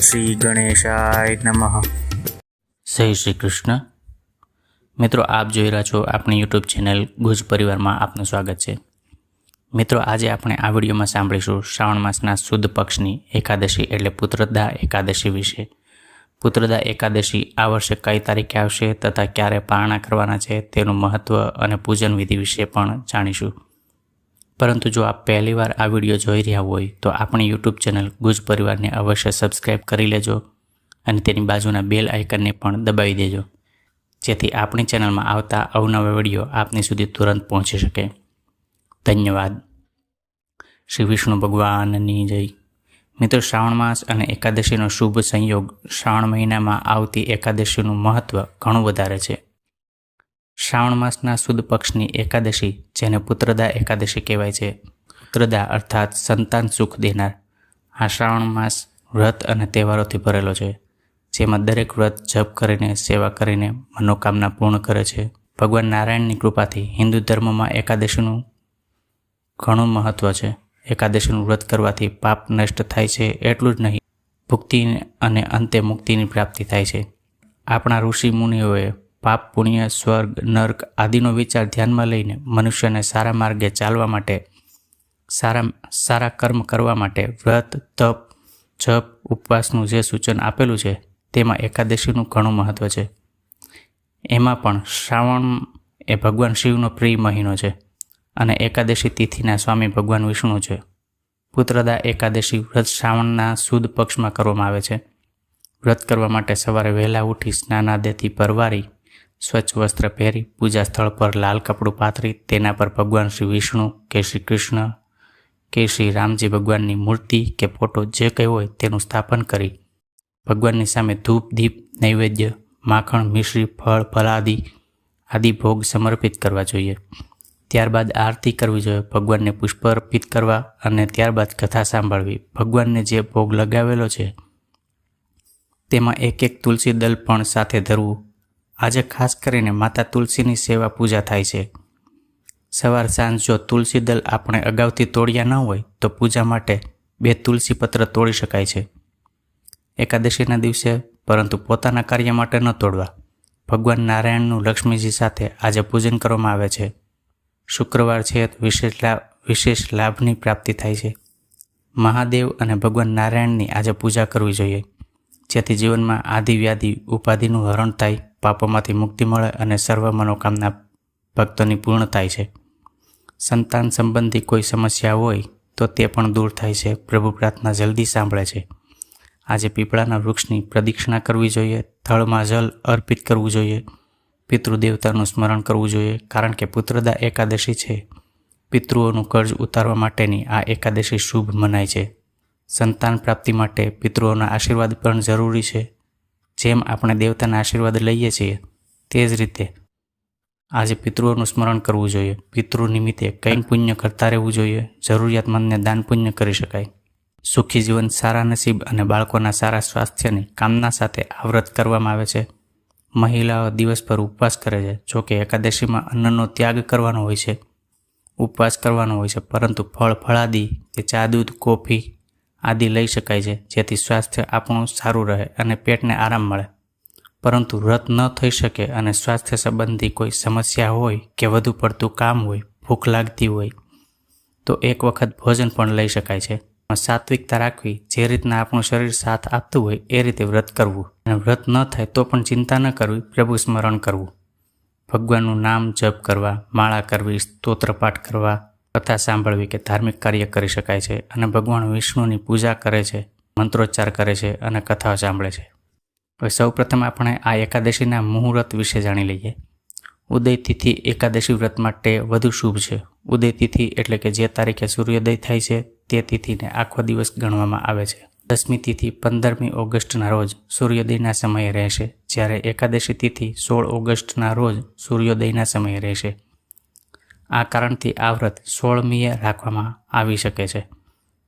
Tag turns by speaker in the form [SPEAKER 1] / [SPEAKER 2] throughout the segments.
[SPEAKER 1] શ્રી ગણેશાય નમઃ.
[SPEAKER 2] જય શ્રી કૃષ્ણ મિત્રો, આપ જોઈ રહ્યા છો આપણી યુટ્યુબ ચેનલ ગુજ પરિવારમાં આપનું સ્વાગત છે. મિત્રો, આજે આપણે આ વિડીયોમાં સાંભળીશું શ્રાવણ માસના શુદ્ધ પક્ષની એકાદશી એટલે પુત્રદા એકાદશી વિશે. પુત્રદા એકાદશી આ વર્ષે કઈ તારીખે આવશે તથા ક્યારે પારણા કરવાના છે તેનું મહત્ત્વ અને પૂજન વિધિ વિશે પણ જાણીશું. પરંતુ જો આપ પહેલીવાર આ વીડિયો જોઈ રહ્યા હોય, તો આપણી યુટ્યુબ ચેનલ ગુજ પરિવારને અવશ્ય સબસ્ક્રાઈબ કરી લેજો અને તેની બાજુના બેલ આઇકનને પણ દબાવી દેજો, જેથી આપણી ચેનલમાં આવતા અવનવા વીડિયો આપની સુધી તુરંત પહોંચી શકે. ધન્યવાદ. શ્રી વિષ્ણુ ભગવાનની જય. મિત્રો, શ્રાવણ માસ અને એકાદશીનો શુભ સંયોગ શ્રાવણ મહિનામાં આવતી એકાદશીનું મહત્ત્વ ઘણું વધારે છે. શ્રાવણ માસના સુદ પક્ષની એકાદશી, જેને પુત્રદા એકાદશી કહેવાય છે. પુત્રદા અર્થાત સંતાન સુખ દેનાર. આ શ્રાવણ માસ વ્રત અને તહેવારોથી ભરેલો છે, જેમાં દરેક વ્રત જપ કરીને, સેવા કરીને, મનોકામના પૂર્ણ કરે છે. ભગવાન નારાયણની કૃપાથી હિન્દુ ધર્મમાં એકાદશીનું ઘણું મહત્ત્વ છે. એકાદશીનું વ્રત કરવાથી પાપ નષ્ટ થાય છે એટલું જ નહીં, ભુક્તિ અને અંતે મુક્તિની પ્રાપ્તિ થાય છે. આપણા ઋષિ મુનિઓએ પાપ, પુણ્ય, સ્વર્ગ, નર્ક આદિનો વિચાર ધ્યાનમાં લઈને મનુષ્યને સારા માર્ગે ચાલવા માટે, સારા સારા કર્મ કરવા માટે વ્રત, તપ, જપ, ઉપવાસનું જે સૂચન આપેલું છે, તેમાં એકાદશીનું ઘણું મહત્ત્વ છે. એમાં પણ શ્રાવણ એ ભગવાન શિવનો પ્રિય મહિનો છે અને એકાદશી તિથિના સ્વામી ભગવાન વિષ્ણુ છે. પુત્રદા એકાદશી વ્રત શ્રાવણના સુદ પક્ષમાં કરવામાં આવે છે. વ્રત કરવા માટે સવારે વહેલા ઉઠી સ્નાનાદેથી પરવારી સ્વચ્છ વસ્ત્ર પહેરી, પૂજા સ્થળ પર લાલ કપડું પાથરી, તેના પર ભગવાન શ્રી વિષ્ણુ કે શ્રી કૃષ્ણ કે શ્રી રામજી ભગવાનની મૂર્તિ કે ફોટો જે કંઈ હોય તેનું સ્થાપન કરી. ભગવાનની સામે ધૂપ, દીપ, નૈવેદ્ય, માખણ, મિશ્રી, ફળ ફલાદી આદિ ભોગ સમર્પિત કરવા જોઈએ. ત્યારબાદ આરતી કરવી જોઈએ, ભગવાનને પુષ્પ અર્પિત કરવા અને ત્યારબાદ કથા સાંભળવી. ભગવાનને જે ભોગ લગાવેલો છે, તેમાં એક એક તુલસી દલ પણ સાથે ધરવું. આજે ખાસ કરીને માતા તુલસીની સેવા પૂજા થાય છે. સવાર સાંજ જો તુલસી દલ આપણે અગાઉથી તોડ્યા ન હોય, તો પૂજા માટે બે તુલસી પત્ર તોડી શકાય છે. એકાદશીના દિવસે પરંતુ પોતાના કાર્ય માટે ન તોડવા. ભગવાન નારાયણનું લક્ષ્મીજી સાથે આજે પૂજન કરવામાં આવે છે. શુક્રવાર છે વિશેષ લાભ વિશેષ લાભની પ્રાપ્તિ થાય છે. મહાદેવ અને ભગવાન નારાયણની આજે પૂજા કરવી જોઈએ. જેથી જીવનમાં આદિવ્યાધિ ઉપાધિનું હરણ થાય પાપોમાંથી મુક્તિ મળે અને સર્વ મનોકામના ભક્તોની પૂર્ણ થાય છે. સંતાન સંબંધી કોઈ સમસ્યા હોય તો તે પણ દૂર થાય છે. પ્રભુ પ્રાર્થના જલ્દી સાંભળે છે. આજે પીપળાના વૃક્ષની પ્રદક્ષિણા કરવી જોઈએ, થળમાં જલ અર્પિત કરવું જોઈએ, પિતૃદેવતાનું સ્મરણ કરવું જોઈએ, કારણ કે પુત્રદા એકાદશી છે. પિતૃઓનું કર્જ ઉતારવા માટેની આ એકાદશી શુભ મનાય છે. સંતાન પ્રાપ્તિ માટે પિતૃઓના આશીર્વાદ પણ જરૂરી છે. જેમ આપણે દેવતાના આશીર્વાદ લઈએ છીએ, તે જ રીતે આજે પિતૃઓનું સ્મરણ કરવું જોઈએ. પિતૃ નિમિત્તે કંઈક પુણ્ય કરતા રહેવું જોઈએ. જરૂરિયાતમંદને દાન પુણ્ય કરી શકાય. સુખી જીવન સારા નસીબ અને બાળકોના સારા સ્વાસ્થ્યની કામના સાથે આવ્રત કરવામાં આવે છે. મહિલાઓ દિવસભર ઉપવાસ કરે છે. જોકે એકાદશીમાં અન્નનો ત્યાગ કરવાનો હોય છે. ઉપવાસ કરવાનો હોય છે, પરંતુ ફળ, ફળાદી કે ચા, દૂધ, કોફી આદિ લઈ શકાય છે, જેથી સ્વાસ્થ્ય આપણું સારું રહે અને પેટને આરામ મળે. પરંતુ વ્રત ન થઈ શકે અને સ્વાસ્થ્ય સંબંધી કોઈ સમસ્યા હોય કે વધુ પડતું કામ હોય, ભૂખ લાગતી હોય, તો એક વખત ભોજન પણ લઈ શકાય છે. સાત્વિકતા રાખવી, જે રીતના આપણું શરીર સાથ આપતું હોય એ રીતે વ્રત કરવું. અને વ્રત ન થાય તો પણ ચિંતા ન કરવી, પ્રભુ સ્મરણ કરવું. ભગવાનનું નામ જપ કરવા, માળા કરવી, સ્તોત્રપાઠ કરવા કથા સાંભળવી કે ધાર્મિક કાર્ય કરી શકાય છે અને ભગવાન વિષ્ણુની પૂજા કરે છે, મંત્રોચ્ચાર કરે છે અને કથાઓ સાંભળે છે. હવે સૌ પ્રથમ આપણે આ એકાદશીના મુહૂર્ત વિશે જાણી લઈએ. ઉદય તિથિ એકાદશી વ્રત માટે વધુ શુભ છે. ઉદય તિથિ એટલે કે જે તારીખે સૂર્યોદય થાય છે, તે તિથિને આખો દિવસ ગણવામાં આવે છે. દસમી તિથિ પંદરમી ઓગસ્ટના રોજ સૂર્યોદયના સમયે રહેશે. જ્યારે એકાદશી તિથિ સોળ ઓગસ્ટના રોજ સૂર્યોદયના સમયે રહેશે. આ કારણથી આ વ્રત સોળમીએ રાખવામાં આવી શકે છે.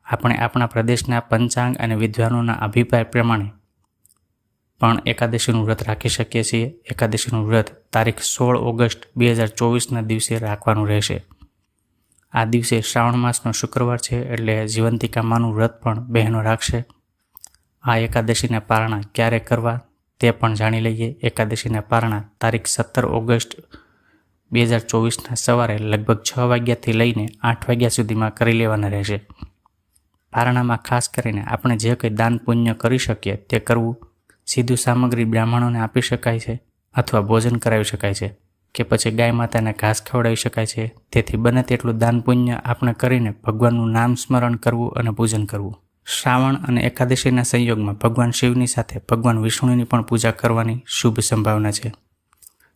[SPEAKER 2] આપણે આપણા પ્રદેશના પંચાંગ અને વિદ્વાનોના અભિપ્રાય પ્રમાણે પણ એકાદશીનું વ્રત રાખી શકીએ છીએ. એકાદશીનું વ્રત તારીખ સોળ ઓગસ્ટ બે હજાર ચોવીસના દિવસે રાખવાનું રહેશે. આ દિવસે શ્રાવણ માસનો શુક્રવાર છે એટલે જીવંતિકામાનું વ્રત પણ બહેનો રાખશે. આ એકાદશીના પારણા ક્યારે કરવા તે પણ જાણી લઈએ. એકાદશીના પારણા તારીખ સત્તર ઓગસ્ટ બે હજાર ચોવીસના સવારે લગભગ છ વાગ્યાથી લઈને આઠ વાગ્યા સુધીમાં કરી લેવાના રહેશે. પારણામાં ખાસ કરીને આપણે જે કંઈ દાન પુણ્ય કરી શકીએ તે કરવું સીધું સામગ્રી બ્રાહ્મણોને આપી શકાય છે અથવા ભોજન કરાવી શકાય છે કે પછી ગાય માતાને ઘાસ ખવડાવી શકાય છે. તેથી બને તેટલું દાન પુણ્ય આપણે કરીને ભગવાનનું નામ સ્મરણ કરવું અને પૂજન કરવું. શ્રાવણ અને એકાદશીના સંયોગમાં ભગવાન શિવની સાથે ભગવાન વિષ્ણુની પણ પૂજા કરવાની શુભ સંભાવના છે.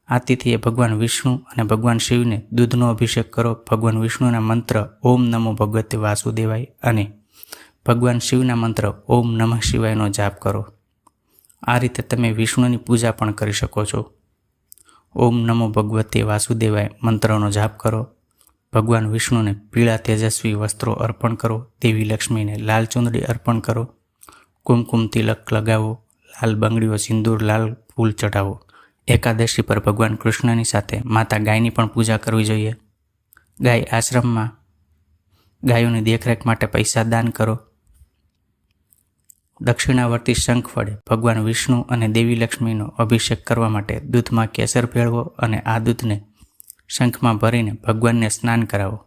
[SPEAKER 2] આ તિથિએ ભગવાન વિષ્ણુ અને ભગવાન શિવને દૂધનો અભિષેક કરો. ભગવાન વિષ્ણુના મંત્ર ઓમ નમો ભગવતે વાસુદેવાય અને ભગવાન શિવના મંત્ર ઓમ નમઃ શિવાયનો જાપ કરો. આ રીતે તમે વિષ્ણુની પૂજા પણ કરી શકો છો. ઓમ નમો ભગવતે વાસુદેવાય મંત્રનો જાપ કરો. ભગવાન વિષ્ણુને પીળા તેજસ્વી વસ્ત્રો અર્પણ કરો. દેવી લક્ષ્મીને લાલ ચુંદડી અર્પણ કરો. કુમકુમ તિલક લગાવો. લાલ બંગડીઓ સિંદૂર, લાલ ફૂલ ચઢાવો. એકાદશી પર ભગવાન કૃષ્ણની સાથે માતા ગાયની પણ પૂજા કરવી જોઈએ. ગાય આશ્રમમાં ગાયોની દેખરેખ માટે પૈસા દાન કરો. દક્ષિણાવર્તી શંખ વડે ભગવાન વિષ્ણુ અને દેવી લક્ષ્મીનો અભિષેક કરવા માટે દૂધમાં કેસર ભેળવો અને આ દૂધને શંખમાં ભરીને ભગવાનને સ્નાન કરાવો.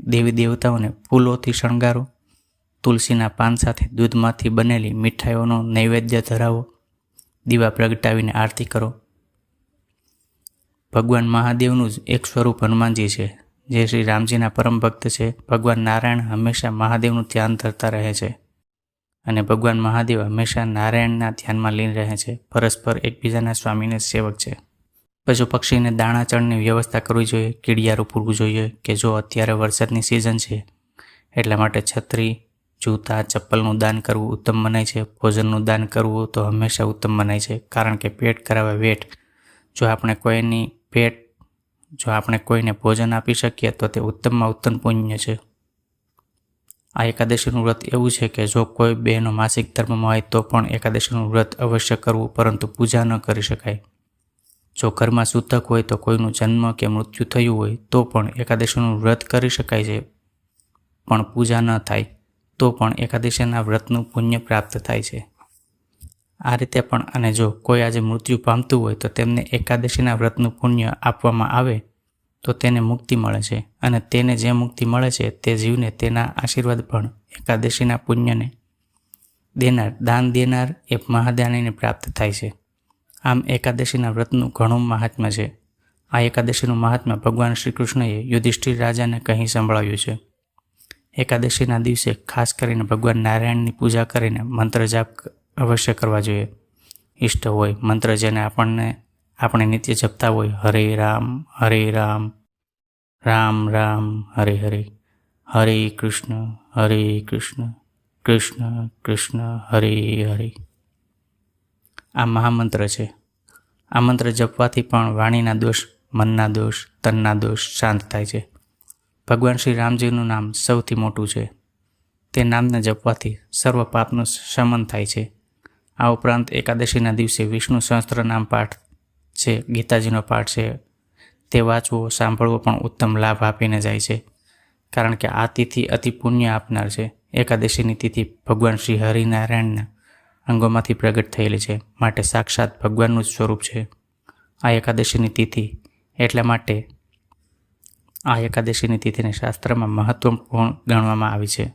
[SPEAKER 2] દેવી દેવતાઓને ફૂલોથી શણગારો. તુલસીના પાન સાથે દૂધમાંથી બનેલી મીઠાઈઓનો નૈવેદ્ય ધરાવો. દીવા પ્રગટાવીને આરતી કરો. ભગવાન મહાદેવનું જ એક સ્વરૂપ હનુમાનજી છે, જે શ્રી રામજીના પરમ ભક્ત છે. ભગવાન નારાયણ હંમેશા મહાદેવનું ધ્યાન ધરતા રહે છે અને ભગવાન મહાદેવ હંમેશા નારાયણના ધ્યાનમાં લીન રહે છે, પરસ્પર એકબીજાના સ્વામીને સેવક છે. પશુ પક્ષીને દાણા ચણની વ્યવસ્થા કરવી જોઈએ, કીડિયારું પૂરવું જોઈએ કે જો અત્યારે વરસાદની સિઝન છે, એટલા માટે છત્રી, જૂતા, ચપ્પલનું દાન કરવું ઉત્તમ મનાય છે, ભોજનનું દાન કરવું તો હંમેશા ઉત્તમ મનાય છે, કારણ કે પેટ કરાવે વેટ. જો આપણે કોઈની પેટ, જો આપણે કોઈને ભોજન આપી શકીએ તો તે ઉત્તમમાં ઉત્તમ પુણ્ય છે. આ એકાદશીનું વ્રત એવું છે કે જો કોઈ બહેનો માસિક ધર્મમાં હોય તો પણ એકાદશીનું વ્રત અવશ્ય કરવું, પરંતુ પૂજા ન કરી શકાય. જો ઘરમાં સૂતક હોય તો કોઈનું જન્મ કે મૃત્યુ થયું હોય તો પણ એકાદશીનું વ્રત કરી શકાય છે, પણ પૂજા ન થાય તો પણ એકાદશીના વ્રતનું પુણ્ય પ્રાપ્ત થાય છે. આ રીતે પણ અને જો કોઈ આજે મૃત્યુ પામતું હોય તો તેમને એકાદશીના વ્રતનું પુણ્ય આપવામાં આવે, તો તેને મુક્તિ મળે છે. અને તેને જે મુક્તિ મળે છે તે જીવને તેના આશીર્વાદ પણ એકાદશીના પુણ્યને દેનાર, દાન દેનાર એ મહાદાનીને પ્રાપ્ત થાય છે. આમ એકાદશીના વ્રતનું ઘણું મહાત્મ્ય છે. આ એકાદશીનું મહાત્મ્ય ભગવાન શ્રી કૃષ્ણએ યુધિષ્ઠિર રાજાને કહી સંભળાવ્યું છે. એકાદશીના દિવસે ખાસ કરીને ભગવાન નારાયણની પૂજા કરીને મંત્ર જાપ અવશ્ય કરવા જોઈએ. ઈષ્ટ હોય, મંત્ર જેને આપણને, આપણે નિત્ય જપતા હોય, હરે રામ હરે રામ રામ રામ, હરે હરે હરે કૃષ્ણ હરે કૃષ્ણ કૃષ્ણ કૃષ્ણ, હરે હરે. આ મહામંત્ર છે. આ મંત્ર જપવાથી પણ વાણીના દોષ, મનના દોષ, તનના દોષ શાંત થાય છે. ભગવાન શ્રી રામજીનું નામ સૌથી મોટું છે. તે નામને જપવાથી સર્વ પાપનું શમન થાય છે. આ ઉપરાંત એકાદશીના દિવસે વિષ્ણુ સહસ્ત્ર નામ પાઠ છે, ગીતાજીનો પાઠ છે. તે વાંચવો, સાંભળવો પણ ઉત્તમ લાભ આપીને જાય છે. કારણ કે આ તિથિ અતિ પુણ્ય આપનાર છે. એકાદશીની તિથિ ભગવાન શ્રી હરિનારાયણના અંગોમાંથી પ્રગટ થયેલી છે. માટે સાક્ષાત ભગવાનનું જ સ્વરૂપ છે. આ એકાદશીની તિથિ એટલા માટે આ એકાદશીની તિથિને શાસ્ત્રમાં મહત્વપૂર્ણ ગણવામાં આવી છે.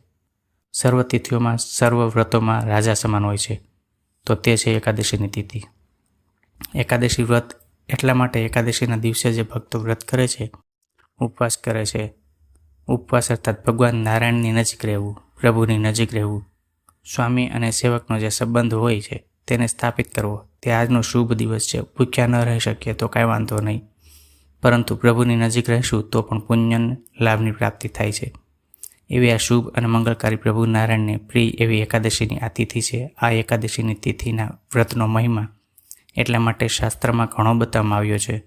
[SPEAKER 2] સર્વ તિથિઓમાં, સર્વ વ્રતોમાં રાજા સમાન હોય છે. તો તે છે એકાદશીની તિથિ. એકાદશી વ્રત એટલા માટે એકાદશીના દિવસે જે ભક્તો વ્રત કરે છે, ઉપવાસ કરે છે, ઉપવાસ અર્થાત ભગવાન નારાયણની નજીક રહેવું, પ્રભુની નજીક રહેવું, સ્વામી અને સેવકનો જે સંબંધ હોય છે તેને સ્થાપિત કરવો. તે આજનો શુભ દિવસ છે. ભૂખ્યા ન રહી શકીએ તો કાંઈ વાંધો નહીં. પરંતુ પ્રભુની નજીક રહેશું તો પણ પુણ્ય લાભની પ્રાપ્તિ થાય છે. એવી આ શુભ અને મંગળકારી પ્રભુ નારાયણને પ્રિય એવી એકાદશીની આ તિથિ છે. આ એકાદશીની તિથિના વ્રતનો મહિમા એટલા માટે શાસ્ત્રમાં ઘણો બતાવવામાં આવ્યો છે.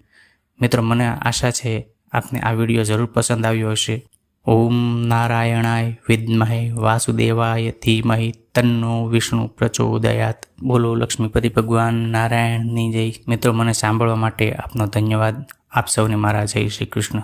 [SPEAKER 2] મિત્રો, મને આશા છે આપને આ વીડિયો જરૂર પસંદ આવ્યો હશે. ઓમ નારાયણાય વિદ્મહે વાસુદેવાય ધીમહિ તન્નો વિષ્ણુ પ્રચોદયાત. બોલો લક્ષ્મીપતિ ભગવાન નારાયણની જય. મિત્રો, મને સાંભળવા માટે આપનો ધન્યવાદ. આપ સૌને મારા જય શ્રી કૃષ્ણ.